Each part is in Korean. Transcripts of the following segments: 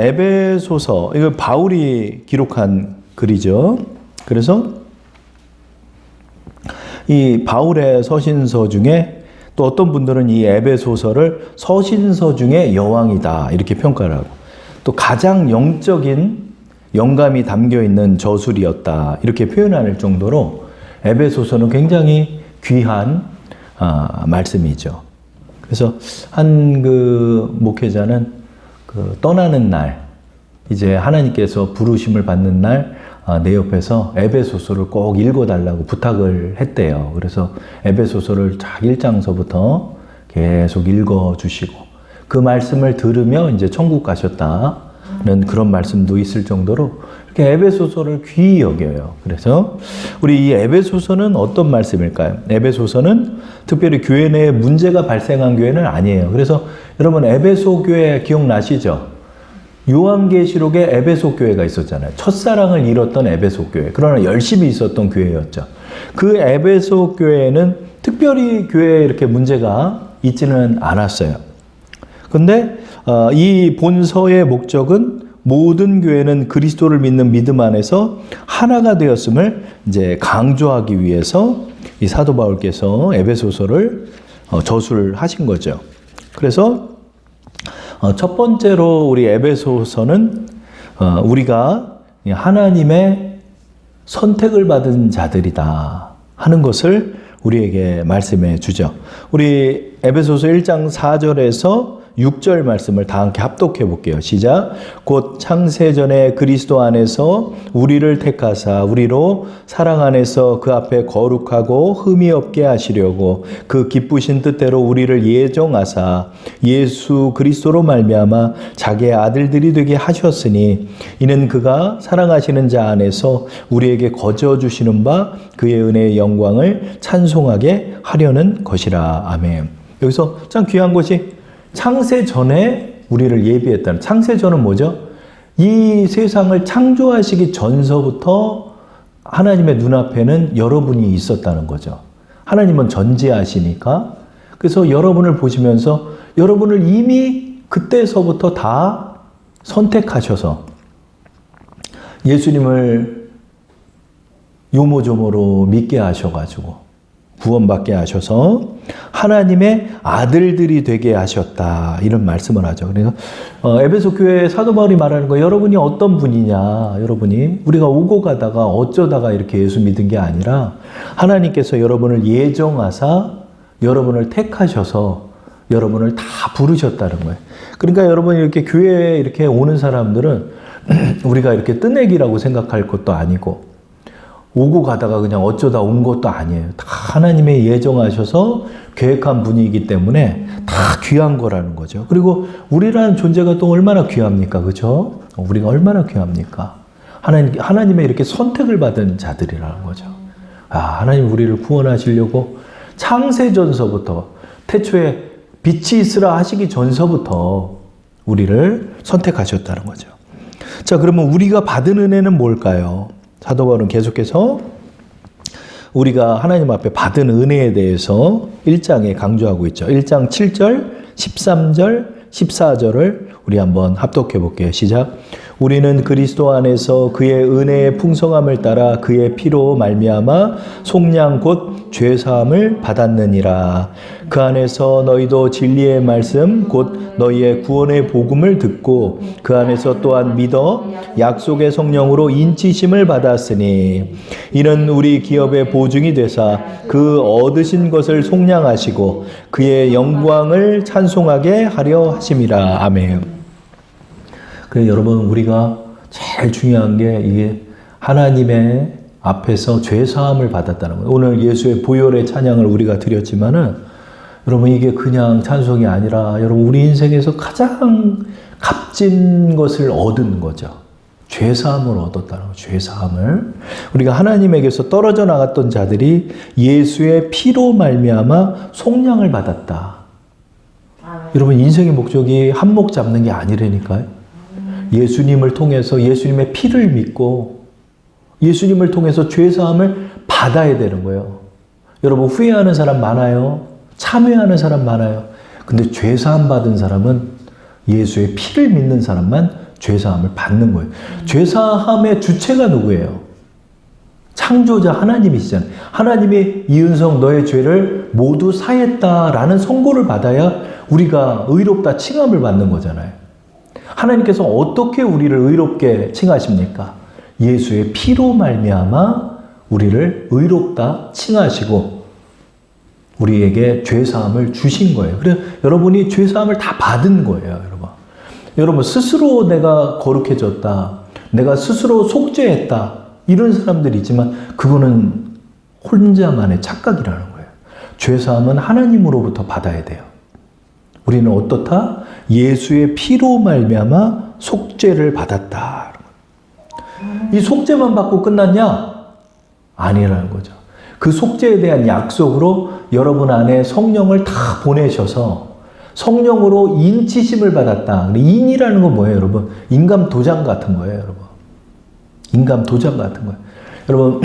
에베소서 이거 바울이 기록한 글이죠. 그래서 이 바울의 서신서 중에 또 어떤 분들은 이 에베소서를 서신서 중에 여왕이다 이렇게 평가를 하고 또 가장 영적인 영감이 담겨 있는 저술이었다 이렇게 표현할 정도로 에베소서는 굉장히 귀한 아, 말씀이죠. 그래서 한 그 목회자는 그 떠나는 날 이제 하나님께서 부르심을 받는 날 아, 내 옆에서 에베소서를 꼭 읽어달라고 부탁을 했대요. 그래서 에베소서를 쫙 1장서부터 계속 읽어주시고 그 말씀을 들으며 이제 천국 가셨다 는 그런 말씀도 있을 정도로 이렇게 에베소서를 귀히 여겨요. 그래서 우리 이 에베소서는 어떤 말씀일까요? 에베소서는 특별히 교회 내에 문제가 발생한 교회는 아니에요. 그래서 여러분 에베소 교회 기억나시죠? 요한계시록에 에베소 교회가 있었잖아요. 첫사랑을 잃었던 에베소 교회. 그러나 열심히 있었던 교회였죠. 그 에베소 교회에는 특별히 교회에 이렇게 문제가 있지는 않았어요. 근데 어, 이 본서의 목적은 모든 교회는 그리스도를 믿는 믿음 안에서 하나가 되었음을 이제 강조하기 위해서 이 사도 바울께서 에베소서를 어, 저술을 하신 거죠. 그래서 어, 첫 번째로 우리 에베소서는 어, 우리가 하나님의 선택을 받은 자들이다 하는 것을 우리에게 말씀해 주죠. 우리 에베소서 1장 4절에서 6절 말씀을 다 함께 합독해 볼게요. 시작. 곧 창세전에 그리스도 안에서 우리를 택하사 우리로 사랑 안에서 그 앞에 거룩하고 흠이 없게 하시려고 그 기쁘신 뜻대로 우리를 예정하사 예수 그리스도로 말미암아 자기의 아들들이 되게 하셨으니 이는 그가 사랑하시는 자 안에서 우리에게 거저 주시는 바 그의 은혜의 영광을 찬송하게 하려는 것이라. 아멘. 여기서 참 귀한 것이 창세 전에 우리를 예비했다는 창세 전은 뭐죠? 이 세상을 창조하시기 전서부터 하나님의 눈앞에는 여러분이 있었다는 거죠. 하나님은 전지하시니까 그래서 여러분을 보시면서 여러분을 이미 그때서부터 다 선택하셔서 예수님을 요모조모로 믿게 하셔가지고 구원받게 하셔서 하나님의 아들들이 되게 하셨다 이런 말씀을 하죠. 그래서 어, 에베소 교회 사도 바울이 말하는 거 여러분이 어떤 분이냐 여러분이 우리가 오고 가다가 어쩌다가 이렇게 예수 믿은 게 아니라 하나님께서 여러분을 예정하사 여러분을 택하셔서 여러분을 다 부르셨다는 거예요. 그러니까 여러분 이렇게 교회에 이렇게 오는 사람들은 우리가 이렇게 뜨내기라고 생각할 것도 아니고 오고 가다가 그냥 어쩌다 온 것도 아니에요. 다 하나님의 예정하셔서 계획한 분이기 때문에 다 귀한 거라는 거죠. 그리고 우리라는 존재가 또 얼마나 귀합니까? 그죠? 우리가 얼마나 귀합니까? 하나님, 하나님의 이렇게 선택을 받은 자들이라는 거죠. 아, 하나님 우리를 구원하시려고 창세전서부터 태초에 빛이 있으라 하시기 전서부터 우리를 선택하셨다는 거죠. 자, 그러면 우리가 받은 은혜는 뭘까요? 사도 바울은 계속해서 우리가 하나님 앞에 받은 은혜에 대해서 1장에 강조하고 있죠. 1장 7절, 13절, 14절을 우리 한번 합독해 볼게요. 시작. 우리는 그리스도 안에서 그의 은혜의 풍성함을 따라 그의 피로 말미암아 속량 곧 죄 사함을 받았느니라. 그 안에서 너희도 진리의 말씀 곧 너희의 구원의 복음을 듣고 그 안에서 또한 믿어 약속의 성령으로 인치심을 받았으니 이는 우리 기업의 보증이 되사 그 얻으신 것을 속량하시고 그의 영광을 찬송하게 하려 하심이라. 아멘. 그래 여러분 우리가 제일 중요한 게 이게 하나님의 앞에서 죄 사함을 받았다는 거예요. 오늘 예수의 보혈의 찬양을 우리가 드렸지만은 여러분 이게 그냥 찬송이 아니라 여러분 우리 인생에서 가장 값진 것을 얻은 거죠. 죄 사함을 얻었다는 거예요. 죄 사함을 우리가 하나님에게서 떨어져 나갔던 자들이 예수의 피로 말미암아 속량을 받았다. 여러분 인생의 목적이 한몫 잡는 게 아니라니까요. 예수님을 통해서 예수님의 피를 믿고 예수님을 통해서 죄사함을 받아야 되는 거예요. 여러분 후회하는 사람 많아요. 참회하는 사람 많아요. 근데 죄사함 받은 사람은 예수의 피를 믿는 사람만 죄사함을 받는 거예요. 죄사함의 주체가 누구예요? 창조자 하나님이시잖아요. 하나님이 이은성 너의 죄를 모두 사했다라는 선고를 받아야 우리가 의롭다 칭함을 받는 거잖아요. 하나님께서 어떻게 우리를 의롭게 칭하십니까? 예수의 피로 말미암아 우리를 의롭다 칭하시고 우리에게 죄 사함을 주신 거예요. 그래서 여러분이 죄 사함을 다 받은 거예요, 여러분. 여러분 스스로 내가 거룩해졌다. 내가 스스로 속죄했다. 이런 사람들이 있지만 그거는 혼자만의 착각이라는 거예요. 죄 사함은 하나님으로부터 받아야 돼요. 우리는 어떻다? 예수의 피로 말미암아 속죄를 받았다. 이 속죄만 받고 끝났냐? 아니라는 거죠. 그 속죄에 대한 약속으로 여러분 안에 성령을 다 보내셔서 성령으로 인치심을 받았다. 인이라는 건 뭐예요, 여러분? 인감 도장 같은 거예요, 여러분. 인감 도장 같은 거예요. 여러분,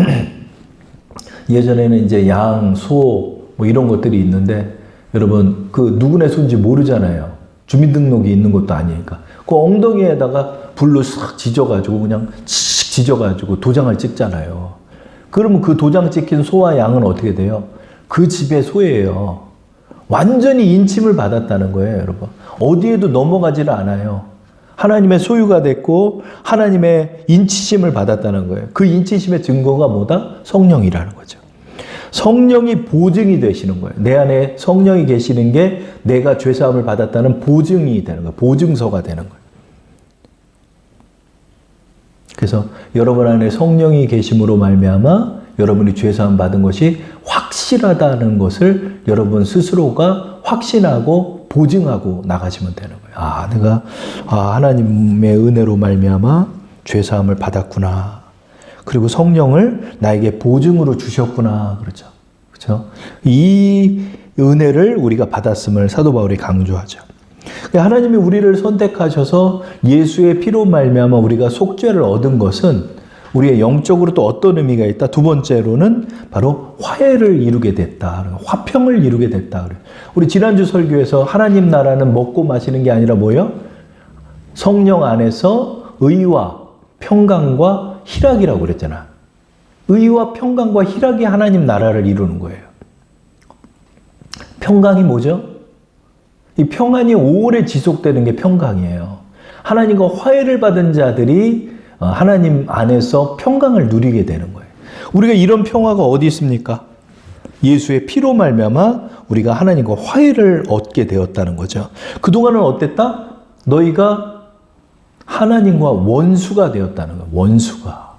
예전에는 이제 양, 소, 뭐 이런 것들이 있는데, 여러분, 그 누구네 소인지 모르잖아요. 주민등록이 있는 것도 아니니까. 그 엉덩이에다가 불로 싹 지져가지고 그냥 칙 지져가지고 도장을 찍잖아요. 그러면 그 도장 찍힌 소와 양은 어떻게 돼요? 그 집의 소예요. 완전히 인침을 받았다는 거예요, 여러분. 어디에도 넘어가지를 않아요. 하나님의 소유가 됐고 하나님의 인치심을 받았다는 거예요. 그 인치심의 증거가 뭐다? 성령이라는 거죠. 성령이 보증이 되시는 거예요. 내 안에 성령이 계시는 게 내가 죄 사함을 받았다는 보증이 되는 거예요. 보증서가 되는 거예요. 그래서 여러분 안에 성령이 계심으로 말미암아 여러분이 죄 사함 받은 것이 확실하다는 것을 여러분 스스로가 확신하고 보증하고 나가시면 되는 거예요. 아, 내가 아, 하나님의 은혜로 말미암아 죄 사함을 받았구나. 그리고 성령을 나에게 보증으로 주셨구나. 그렇죠. 그렇죠? 이 은혜를 우리가 받았음을 사도 바울이 강조하죠. 하나님이 우리를 선택하셔서 예수의 피로 말미암아 우리가 속죄를 얻은 것은 우리의 영적으로 또 어떤 의미가 있다. 두 번째로는 바로 화해를 이루게 됐다. 화평을 이루게 됐다. 우리 지난주 설교에서 하나님 나라는 먹고 마시는 게 아니라 뭐요? 성령 안에서 의와 평강과 희락이라고 그랬잖아. 의와 평강과 희락이 하나님 나라를 이루는 거예요. 평강이 뭐죠? 이 평안이 오래 지속되는 게 평강이에요. 하나님과 화해를 받은 자들이 어, 하나님 안에서 평강을 누리게 되는 거예요. 우리가 이런 평화가 어디 있습니까? 예수의 피로 말미암아 우리가 하나님과 화해를 얻게 되었다는 거죠. 그동안은 어땠다? 너희가 하나님과 원수가 되었다는 거예요. 원수가.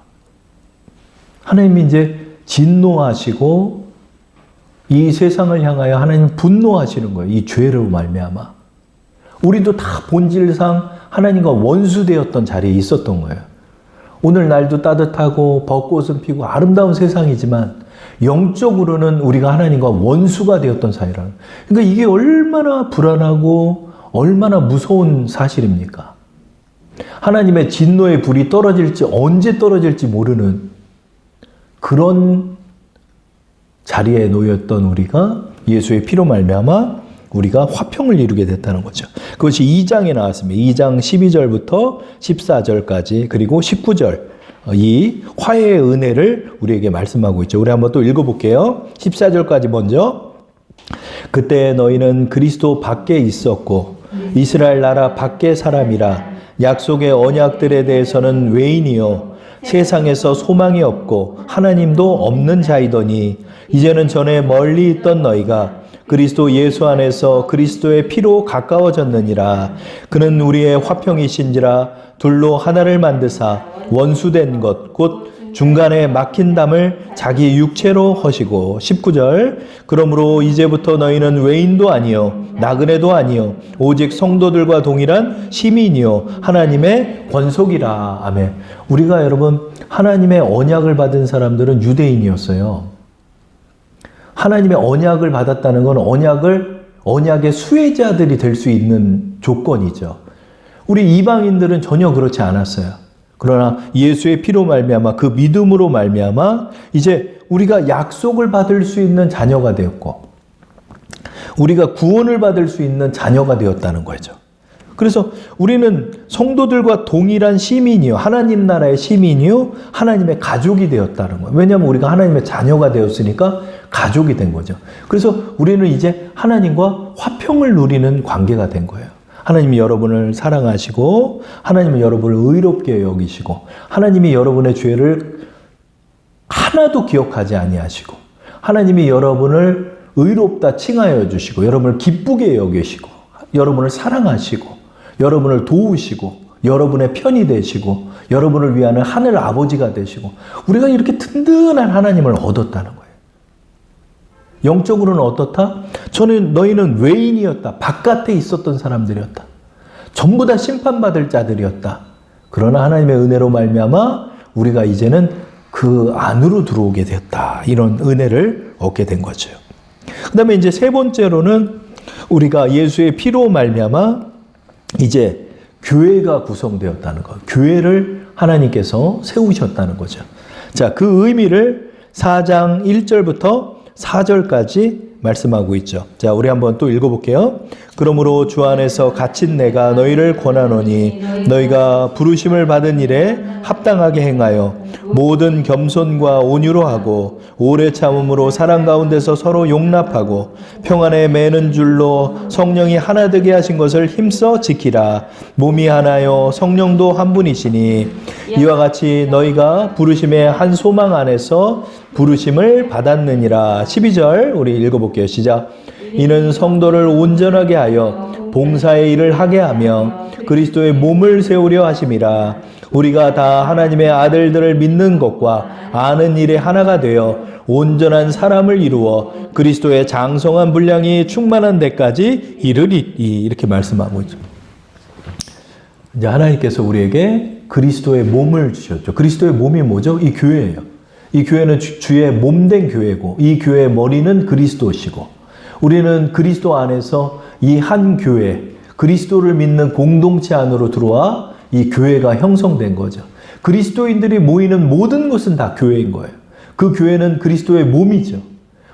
하나님이 이제 진노하시고 이 세상을 향하여 하나님 분노하시는 거예요. 이 죄로 말미암아. 우리도 다 본질상 하나님과 원수되었던 자리에 있었던 거예요. 오늘 날도 따뜻하고 벚꽃은 피고 아름다운 세상이지만 영적으로는 우리가 하나님과 원수가 되었던 사이라는. 그러니까 이게 얼마나 불안하고 얼마나 무서운 사실입니까? 하나님의 진노의 불이 떨어질지 언제 떨어질지 모르는 그런 자리에 놓였던 우리가 예수의 피로 말미암아 우리가 화평을 이루게 됐다는 거죠. 그것이 2장에 나왔습니다. 2장 12절부터 14절까지 그리고 19절 이 화해의 은혜를 우리에게 말씀하고 있죠. 우리 한번 또 읽어볼게요. 14절까지 먼저 그때 너희는 그리스도 밖에 있었고 이스라엘 나라 밖의 사람이라 약속의 언약들에 대해서는 외인이요 세상에서 소망이 없고 하나님도 없는 자이더니 이제는 전에 멀리 있던 너희가 그리스도 예수 안에서 그리스도의 피로 가까워졌느니라. 그는 우리의 화평이신지라 둘로 하나를 만드사 원수된 것, 곧 중간에 막힌 담을 자기 육체로 허시고 19절 그러므로 이제부터 너희는 외인도 아니요 나그네도 아니요 오직 성도들과 동일한 시민이요 하나님의 권속이라 아멘 우리가 여러분 하나님의 언약을 받은 사람들은 유대인이었어요 하나님의 언약을 받았다는 건 언약을 언약의 수혜자들이 될 수 있는 조건이죠. 우리 이방인들은 전혀 그렇지 않았어요. 그러나 예수의 피로 말미암아 그 믿음으로 말미암아 이제 우리가 약속을 받을 수 있는 자녀가 되었고 우리가 구원을 받을 수 있는 자녀가 되었다는 거죠. 그래서 우리는 성도들과 동일한 시민이요. 하나님 나라의 시민이요. 하나님의 가족이 되었다는 거예요. 왜냐하면 우리가 하나님의 자녀가 되었으니까 가족이 된 거죠. 그래서 우리는 이제 하나님과 화평을 누리는 관계가 된 거예요. 하나님이 여러분을 사랑하시고, 하나님이 여러분을 의롭게 여기시고, 하나님이 여러분의 죄를 하나도 기억하지 아니하시고, 하나님이 여러분을 의롭다 칭하여 주시고, 여러분을 기쁘게 여기시고, 여러분을 사랑하시고, 여러분을 도우시고, 여러분의 편이 되시고, 여러분을 위하는 하늘 아버지가 되시고, 우리가 이렇게 든든한 하나님을 얻었다는 거예요. 영적으로는 어떻다? 저는 너희는 외인이었다. 바깥에 있었던 사람들이었다. 전부 다 심판받을 자들이었다. 그러나 하나님의 은혜로 말미암아 우리가 이제는 그 안으로 들어오게 되었다. 이런 은혜를 얻게 된 거죠. 그다음에 이제 세 번째로는 우리가 예수의 피로 말미암아 이제 교회가 구성되었다는 것. 교회를 하나님께서 세우셨다는 거죠. 자, 그 의미를 4장 1절부터 4절까지 말씀하고 있죠. 자, 우리 한번 또 읽어볼게요. 그러므로 주 안에서 갇힌 내가 너희를 권하노니 너희가 부르심을 받은 일에 합당하게 행하여 모든 겸손과 온유로 하고 오래 참음으로 사랑 가운데서 서로 용납하고 평안에 매는 줄로 성령이 하나 되게 하신 것을 힘써 지키라. 몸이 하나요 성령도 한 분이시니 이와 같이 너희가 부르심의 한 소망 안에서 부르심을 받았느니라. 12절 우리 읽어 볼게요. 시작. 이는 성도를 온전하게 하여 봉사의 일을 하게 하며 그리스도의 몸을 세우려 하심이라. 우리가 다 하나님의 아들들을 믿는 것과 아는 일에 하나가 되어 온전한 사람을 이루어 그리스도의 장성한 분량이 충만한 데까지 이르리 이렇게 말씀하고 있죠. 이제 하나님께서 우리에게 그리스도의 몸을 주셨죠. 그리스도의 몸이 뭐죠? 이 교회예요. 이 교회는 주, 주의 몸된 교회고 이 교회의 머리는 그리스도시고 우리는 그리스도 안에서 이 한 교회 그리스도를 믿는 공동체 안으로 들어와 이 교회가 형성된 거죠. 그리스도인들이 모이는 모든 것은 다 교회인 거예요. 그 교회는 그리스도의 몸이죠.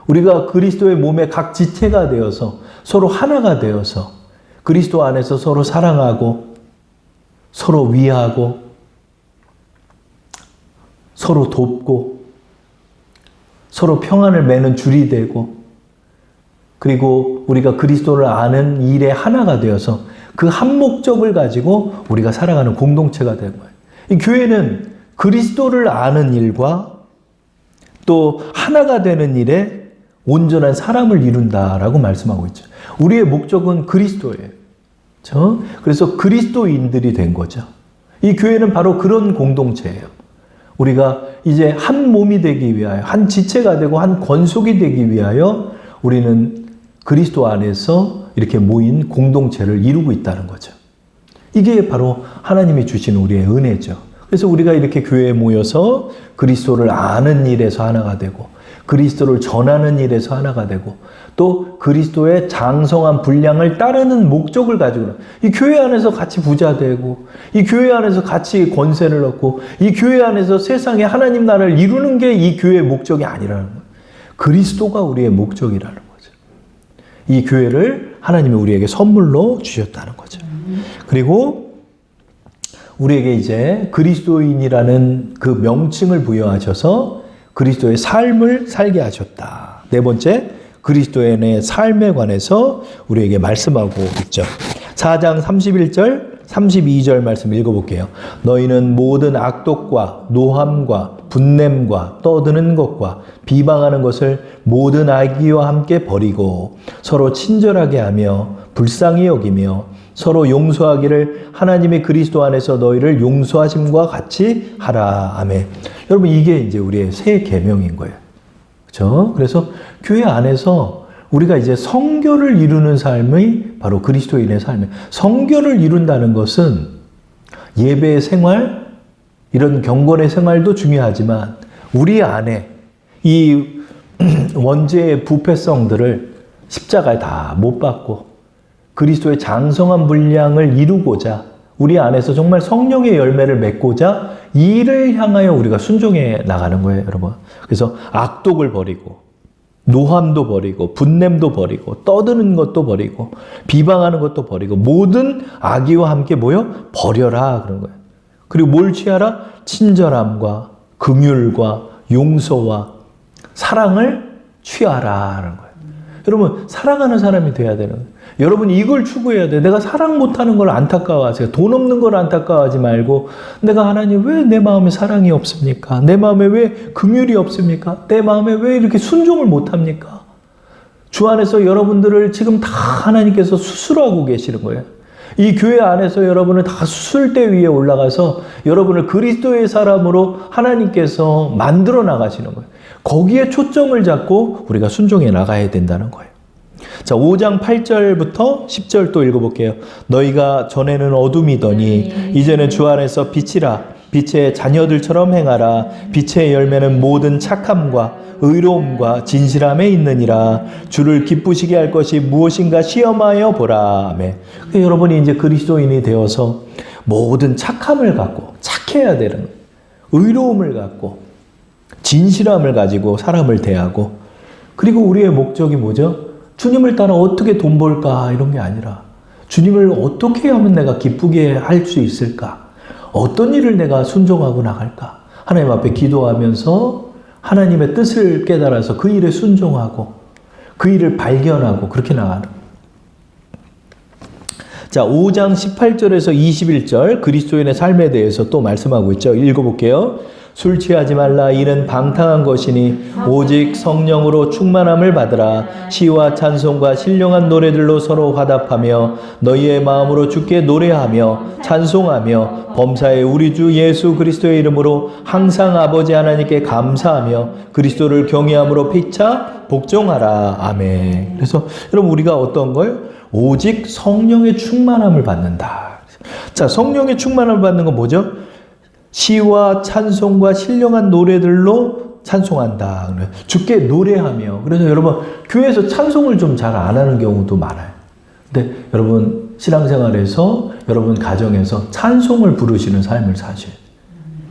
우리가 그리스도의 몸의 각 지체가 되어서 서로 하나가 되어서 그리스도 안에서 서로 사랑하고 서로 위하고 서로 돕고 서로 평안을 매는 줄이 되고 그리고 우리가 그리스도를 아는 일에 하나가 되어서 그 한 목적을 가지고 우리가 살아가는 공동체가 된 거예요. 이 교회는 그리스도를 아는 일과 또 하나가 되는 일에 온전한 사람을 이룬다라고 말씀하고 있죠. 우리의 목적은 그리스도예요. 그렇죠? 그래서 그리스도인들이 된 거죠. 이 교회는 바로 그런 공동체예요. 우리가 이제 한 몸이 되기 위하여, 한 지체가 되고 한 권속이 되기 위하여 우리는 그리스도 안에서 이렇게 모인 공동체를 이루고 있다는 거죠. 이게 바로 하나님이 주신 우리의 은혜죠. 그래서 우리가 이렇게 교회에 모여서 그리스도를 아는 일에서 하나가 되고, 그리스도를 전하는 일에서 하나가 되고, 또 그리스도의 장성한 분량을 따르는 목적을 가지고 이 교회 안에서 같이 부자 되고 이 교회 안에서 같이 권세를 얻고 이 교회 안에서 세상에 하나님 나라를 이루는 게 이 교회의 목적이 아니라는 거예요. 그리스도가 우리의 목적이라는 거죠. 이 교회를 하나님이 우리에게 선물로 주셨다는 거죠. 그리고 우리에게 이제 그리스도인이라는 그 명칭을 부여하셔서 그리스도의 삶을 살게 하셨다. 네 번째, 그리스도인의 삶에 관해서 우리에게 말씀하고 있죠. 4장 31절, 32절 말씀 읽어볼게요. 너희는 모든 악독과 노함과 분냄과 떠드는 것과 비방하는 것을 모든 악의와 함께 버리고 서로 친절하게 하며 불쌍히 여기며 서로 용서하기를 하나님의 그리스도 안에서 너희를 용서하심과 같이 하라. 아멘. 여러분 이게 이제 우리의 새 계명인 거예요. 그렇죠? 그래서 교회 안에서 우리가 이제 성결을 이루는 삶이 바로 그리스도인의 삶이에요. 성결을 이룬다는 것은 예배의 생활, 이런 경건의 생활도 중요하지만 우리 안에 이 원죄의 부패성들을 십자가에 다못 박고 그리스도의 장성한 분량을 이루고자 우리 안에서 정말 성령의 열매를 맺고자 이를 향하여 우리가 순종해 나가는 거예요, 여러분. 그래서 악독을 버리고 노함도 버리고 분냄도 버리고 떠드는 것도 버리고 비방하는 것도 버리고 모든 악의와 함께 모여 버려라 그런 거예요. 그리고 뭘 취하라? 친절함과 긍휼과 용서와 사랑을 취하라는 거예요. 여러분 사랑하는 사람이 돼야 되는 거예요. 여러분 이걸 추구해야 돼. 내가 사랑 못하는 걸 안타까워하세요. 돈 없는 걸 안타까워하지 말고 내가 하나님 왜 내 마음에 사랑이 없습니까? 내 마음에 왜 긍휼이 없습니까? 내 마음에 왜 이렇게 순종을 못합니까? 주 안에서 여러분들을 지금 다 하나님께서 수술하고 계시는 거예요. 이 교회 안에서 여러분을 다 수술대 위에 올라가서 여러분을 그리스도의 사람으로 하나님께서 만들어 나가시는 거예요. 거기에 초점을 잡고 우리가 순종해 나가야 된다는 거예요. 자, 5장 8절부터 10절 또 읽어볼게요. 너희가 전에는 어둠이더니 이제는 주 안에서 빛이라 빛의 자녀들처럼 행하라 빛의 열매는 모든 착함과 의로움과 진실함에 있느니라 주를 기쁘시게 할 것이 무엇인가 시험하여 보라 아멘. 그 여러분이 이제 그리스도인이 되어서 모든 착함을 갖고 착해야 되는 의로움을 갖고 진실함을 가지고 사람을 대하고 그리고 우리의 목적이 뭐죠? 주님을 따라 어떻게 돈 벌까 이런 게 아니라 주님을 어떻게 하면 내가 기쁘게 할 수 있을까? 어떤 일을 내가 순종하고 나갈까? 하나님 앞에 기도하면서 하나님의 뜻을 깨달아서 그 일에 순종하고 그 일을 발견하고 그렇게 나가는 자, 5장 18절에서 21절 그리스도인의 삶에 대해서 또 말씀하고 있죠. 읽어볼게요. 술 취하지 말라 이는 방탕한 것이니 오직 성령으로 충만함을 받으라 시와 찬송과 신령한 노래들로 서로 화답하며 너희의 마음으로 주께 노래하며 찬송하며 범사의 우리 주 예수 그리스도의 이름으로 항상 아버지 하나님께 감사하며 그리스도를 경외함으로 피차 복종하라 아멘. 그래서 여러분 우리가 어떤 거예요? 오직 성령의 충만함을 받는다. 자, 성령의 충만함을 받는 건 뭐죠? 시와 찬송과 신령한 노래들로 찬송한다. 주께 노래하며. 그래서 여러분, 교회에서 찬송을 좀 잘 안 하는 경우도 많아요. 근데 여러분, 신앙생활에서, 여러분 가정에서 찬송을 부르시는 삶을 사셔야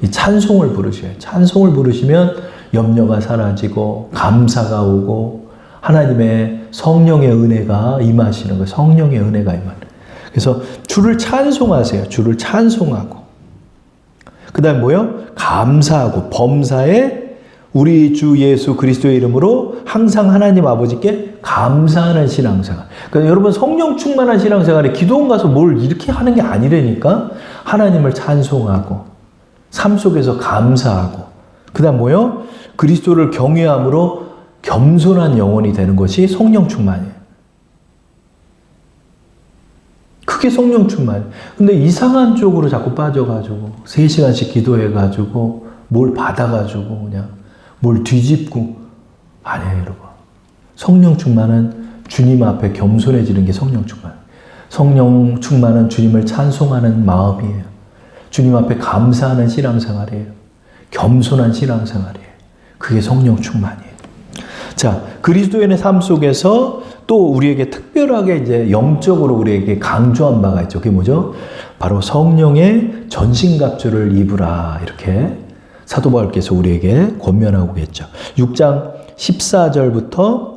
이 찬송을 부르셔야 찬송을 부르시면 염려가 사라지고, 감사가 오고, 하나님의 성령의 은혜가 임하시는 거예요. 성령의 은혜가 임하는. 그래서 주를 찬송하세요. 주를 찬송하고. 그 다음 뭐요? 감사하고 범사에 우리 주 예수 그리스도의 이름으로 항상 하나님 아버지께 감사하는 신앙생활. 그러니까 여러분 성령 충만한 신앙생활에 기도원 가서 뭘 이렇게 하는 게 아니라니까 하나님을 찬송하고 삶 속에서 감사하고 그 다음 뭐요? 그리스도를 경외함으로 겸손한 영혼이 되는 것이 성령 충만이에요. 그게 성령 충만. 근데 이상한 쪽으로 자꾸 빠져가지고, 3시간씩 기도해가지고, 뭘 받아가지고, 그냥, 뭘 뒤집고. 아니에요, 여러분. 성령 충만은 주님 앞에 겸손해지는 게 성령 충만. 성령 충만은 주님을 찬송하는 마음이에요. 주님 앞에 감사하는 신앙생활이에요. 겸손한 신앙생활이에요. 그게 성령 충만이에요. 자, 그리스도인의 삶 속에서 또 우리에게 특별하게 이제 영적으로 우리에게 강조한 바가 있죠. 그게 뭐죠? 바로 성령의 전신갑주를 입으라. 이렇게 사도 바울께서 우리에게 권면하고 계죠. 6장 14절부터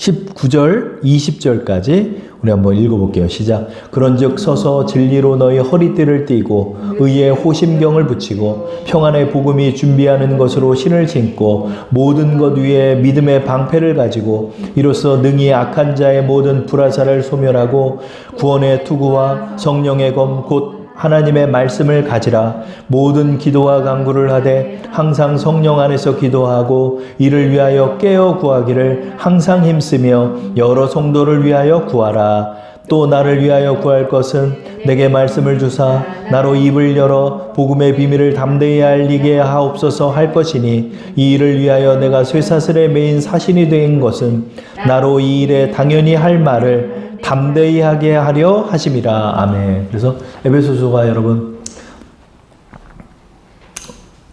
19절, 20절까지 우리 한번 읽어볼게요. 시작. 그런즉 서서 진리로 너희 허리띠를 띠고 의의 호심경을 붙이고 평안의 복음이 준비하는 것으로 신을 신고 모든 것 위에 믿음의 방패를 가지고 이로써 능히 악한 자의 모든 불화사를 소멸하고 구원의 투구와 성령의 검곧 하나님의 말씀을 가지라. 모든 기도와 간구를 하되 항상 성령 안에서 기도하고 이를 위하여 깨어 구하기를 항상 힘쓰며 여러 성도를 위하여 구하라. 또 나를 위하여 구할 것은 내게 말씀을 주사 나로 입을 열어 복음의 비밀을 담대히 알리게 하옵소서 할 것이니 이 일을 위하여 내가 쇠사슬에 매인 사신이 된 것은 나로 이 일에 당연히 할 말을 담대히 하게 하려 하심이라. 아멘. 그래서 에베소서가 여러분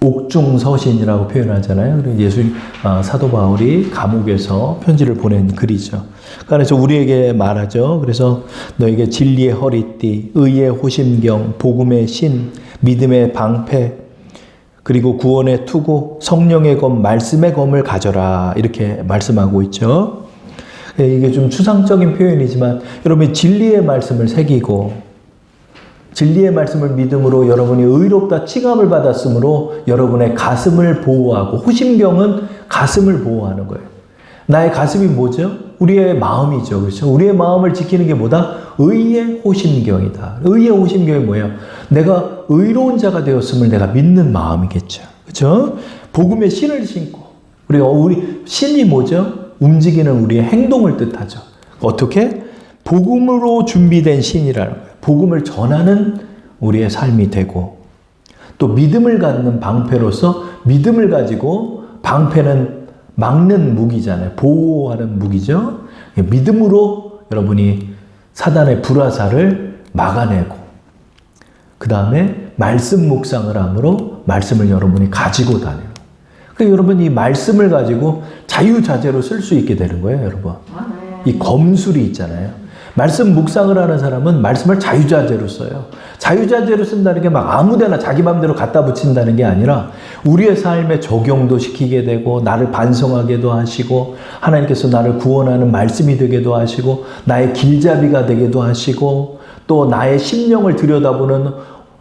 옥중서신이라고 표현하잖아요. 그리고 예수 아, 사도 바울이 감옥에서 편지를 보낸 글이죠. 그래서 우리에게 말하죠. 그래서 너에게 진리의 허리띠, 의의 호심경, 복음의 신, 믿음의 방패, 그리고 구원의 투구, 성령의 검, 말씀의 검을 가져라. 이렇게 말씀하고 있죠. 예, 이게 좀 추상적인 표현이지만 여러분이 진리의 말씀을 새기고 진리의 말씀을 믿음으로 여러분이 의롭다 칭함을 받았으므로 여러분의 가슴을 보호하고 호심경은 가슴을 보호하는 거예요. 나의 가슴이 뭐죠? 우리의 마음이죠. 그렇죠? 우리의 마음을 지키는 게 뭐다? 의의 호심경이다. 의의 호심경이 뭐예요? 내가 의로운 자가 되었음을 내가 믿는 마음이겠죠. 그렇죠? 복음의 신을 신고 우리가 우리 신이 뭐죠? 움직이는 우리의 행동을 뜻하죠. 어떻게? 복음으로 준비된 신이라는 거예요. 복음을 전하는 우리의 삶이 되고 또 믿음을 갖는 방패로서 믿음을 가지고 방패는 막는 무기잖아요. 보호하는 무기죠. 믿음으로 여러분이 사단의 불화살을 막아내고 그 다음에 말씀 묵상을 함으로 말씀을 여러분이 가지고 다니는 그 여러분 이 말씀을 가지고 자유자재로 쓸 수 있게 되는 거예요, 여러분. 이 검술이 있잖아요. 말씀 묵상을 하는 사람은 말씀을 자유자재로 써요. 자유자재로 쓴다는 게 막 아무데나 자기 마음대로 갖다 붙인다는 게 아니라 우리의 삶에 적용도 시키게 되고 나를 반성하게도 하시고 하나님께서 나를 구원하는 말씀이 되게도 하시고 나의 길잡이가 되게도 하시고 또 나의 심령을 들여다보는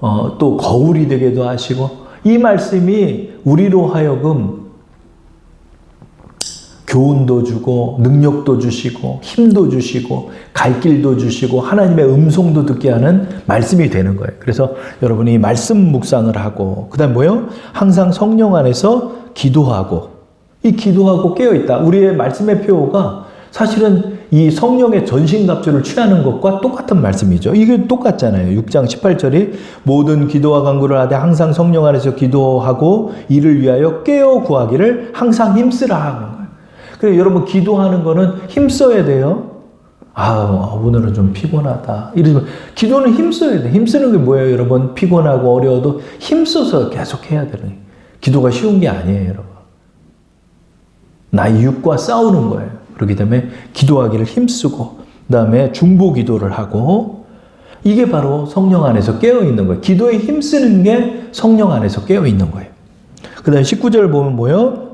어, 또 거울이 되게도 하시고 이 말씀이 우리로 하여금 교훈도 주고 능력도 주시고 힘도 주시고 갈 길도 주시고 하나님의 음성도 듣게 하는 말씀이 되는 거예요. 그래서 여러분이 말씀 묵상을 하고 그다음 뭐요? 항상 성령 안에서 기도하고 이 기도하고 깨어 있다. 우리의 말씀의 표어가 사실은 이 성령의 전신갑주를 취하는 것과 똑같은 말씀이죠. 이게 똑같잖아요. 6장 18절이 모든 기도와 간구를 하되 항상 성령 안에서 기도하고 이를 위하여 깨어 구하기를 항상 힘쓰라 하는 거예요. 그래 여러분 기도하는 거는 힘써야 돼요. 아 오늘은 좀 피곤하다. 이러지만 기도는 힘써야 돼. 힘쓰는 게 뭐예요, 여러분? 피곤하고 어려워도 힘써서 계속 해야 되는. 거예요. 기도가 쉬운 게 아니에요, 여러분. 나의 육과 싸우는 거예요. 그렇기 때문에 기도하기를 힘쓰고 그다음에 중보 기도를 하고 이게 바로 성령 안에서 깨어 있는 거예요. 기도에 힘쓰는 게 성령 안에서 깨어 있는 거예요. 그다음에 19절 보면 뭐요?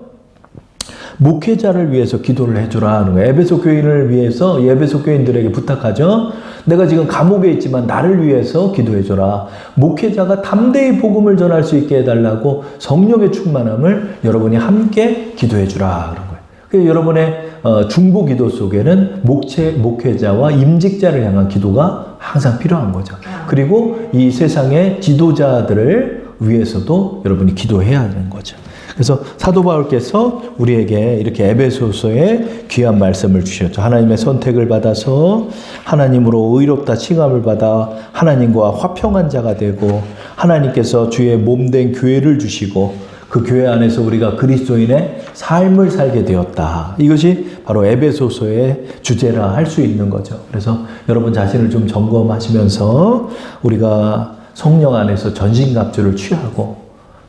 목회자를 위해서 기도를 해주라 하는 거예요. 에베소 교인을 위해서 에베소 교인들에게 부탁하죠. 내가 지금 감옥에 있지만 나를 위해서 기도해줘라. 목회자가 담대히 복음을 전할 수 있게 해달라고 성령의 충만함을 여러분이 함께 기도해주라 그런 거예요. 그 여러분의 어, 중보 기도 속에는 목체, 목회자와 임직자를 향한 기도가 항상 필요한 거죠. 그리고 이 세상의 지도자들을 위해서도 여러분이 기도해야 하는 거죠. 그래서 사도 바울께서 우리에게 이렇게 에베소서에 귀한 말씀을 주셨죠. 하나님의 선택을 받아서 하나님으로 의롭다 칭함을 받아 하나님과 화평한 자가 되고 하나님께서 주의 몸된 교회를 주시고 그 교회 안에서 우리가 그리스도인의 삶을 살게 되었다. 이것이 바로 에베소서의 주제라 할 수 있는 거죠. 그래서 여러분 자신을 좀 점검하시면서 우리가 성령 안에서 전신갑주를 취하고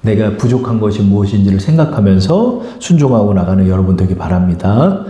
내가 부족한 것이 무엇인지를 생각하면서 순종하고 나가는 여러분 되기 바랍니다.